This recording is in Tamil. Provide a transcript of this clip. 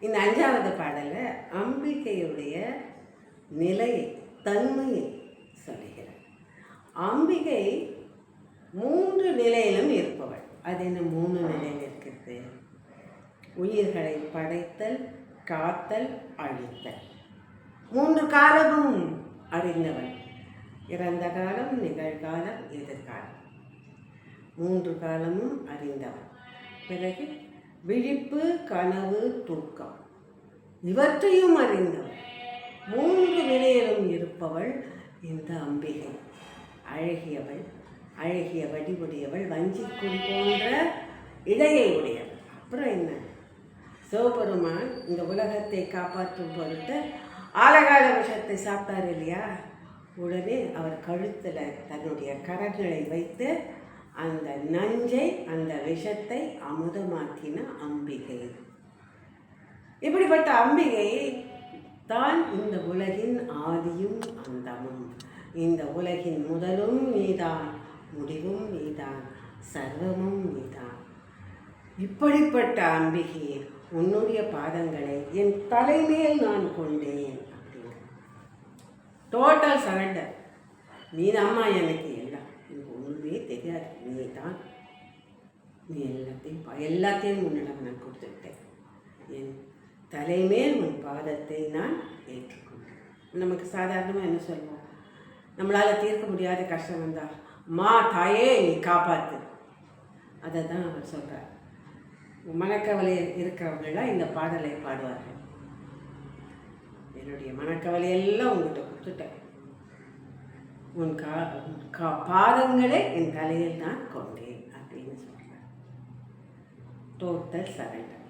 இந்த அஞ்சாவது பாடலில் அம்பிகையுடைய நிலையை தன்மையை சொல்லுகிறார். அம்பிகை மூன்று நிலையிலும் இருப்பவள். அது என்ன மூணு நிலையில் இருக்கிறது உயிர்களை படைத்தல் காத்தல் அழித்தல். மூன்று காலமும் அறிந்தவள். இறந்த காலம் நிகழ்காலம் எதிர்காலம். மூன்று காலமும் அறிந்தவள். பிறகு விழிப்பு கனவு தூக்கம். இவற்றையும் அறிந்தவள் மூன்று நிலையிலும் இருப்பவள் இந்த அம்பிகை. அழகியவள் அழகிய வடிவுடையவள் வஞ்சிக்குள் போன்ற இடையை உடையவள். அப்புறம் என்ன? சிவபெருமான் இந்த உலகத்தை காப்பாற்றும் பொருட்டு ஆலகால விஷத்தை சாப்பிட்டார் இல்லையா? உடனே அவர் கழுத்தில் தன்னுடைய கரங்களை வைத்து அந்த நஞ்சை அந்த விஷத்தை அமுதமாக்கின அம்பிகை. இப்படிப்பட்ட அம்பிகை தான் இந்த உலகின் ஆதியும் அந்தமும். இந்த உலகின் முதலும் நீதான் முடிவும் நீதான் சர்வமும் நீதான். இப்படிப்பட்ட அம்பிகை உன்னுடைய பாதங்களை என் தலைமையில் நான் கொண்டேன் அப்படின்னு டோட்டல் சரண்டர் நீ எனக்கு நீ தான் நீ எல்லாத்தையும் பா- எல்லாத்தையும் உன்னிடம் நான் கொடுத்துட்டேன் என் தலைமேல் உன் பாதத்தை நான் ஏற்றுக்கொண்டேன். நமக்கு சாதாரணமாக என்ன சொல்லுவோம்? நம்மளால் தீர்க்க முடியாத கஷ்டம் வந்தா மா தாயே நீ காப்பாத்து. அதை தான் அவர் சொல்கிறார் மனக்கவலை இருக்கிறவங்களாம் இந்த பாடலை பாடுவார்கள். என்னுடைய மனக்கவலை எல்லாம் உங்கள்கிட்ட கொடுத்துட்டேன். உன் கா கா பாதங்களை என் தலையில் நான் கொண்டேன் அப்படின்னு சொல்கிறார் டோட்டல் சரண்டர்